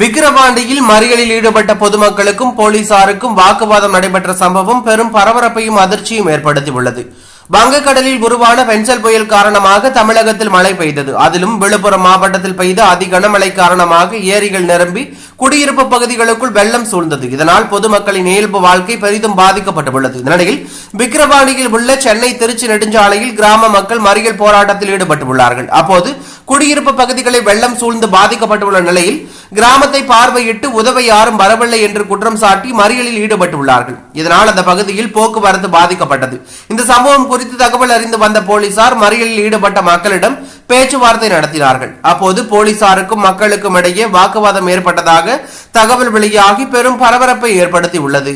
விக்கிரவாண்டியில் மறியலில் ஈடுபட்ட பொதுமக்களுக்கும் போலீசாருக்கும் வாக்குவாதம் நடைபெற்ற சம்பவம் பெரும் பரபரப்பையும் அதிர்ச்சியும் ஏற்படுத்தியுள்ளது. வங்கக்கடலில் உருவான பென்சல் புயல் காரணமாக தமிழகத்தில் மழை பெய்தது. அதிலும் விழுப்புரம் மாவட்டத்தில் பெய்த அதி கனமழை காரணமாக ஏரிகள் நிரம்பி குடியிருப்பு பகுதிகளுக்குள் வெள்ளம் சூழ்ந்தது. இதனால் பொதுமக்களின் இயல்பு வாழ்க்கை பெரிதும் பாதிக்கப்பட்டுள்ளது. இதனிடையில் விக்கிரவாணியில் உள்ள சென்னை திருச்சி நெடுஞ்சாலையில் கிராம மக்கள் மறியல் போராட்டத்தில் ஈடுபட்டுள்ளார்கள். அப்போது குடியிருப்பு பகுதிகளை வெள்ளம் சூழ்ந்து பாதிக்கப்பட்டுள்ள நிலையில் கிராமத்தை பார்வையிட்டு உதவ யாரும் வரவில்லை என்று குற்றம் சாட்டி மறியலில் ஈடுபட்டுள்ளார்கள். இதனால் அந்த பகுதியில் போக்குவரத்து பாதிக்கப்பட்டது. இந்த சம்பவம் குறித்து தகவல் அறிந்து வந்த போலீசார் மறியலில் ஈடுபட்ட மக்களிடம் பேச்சுவார்த்தை நடத்தினார்கள். அப்போது போலீசாருக்கும் மக்களுக்கும் இடையே வாக்குவாதம் ஏற்பட்டதாக தகவல் வெளியாகி பெரும் பரபரப்பை ஏற்படுத்தியுள்ளது.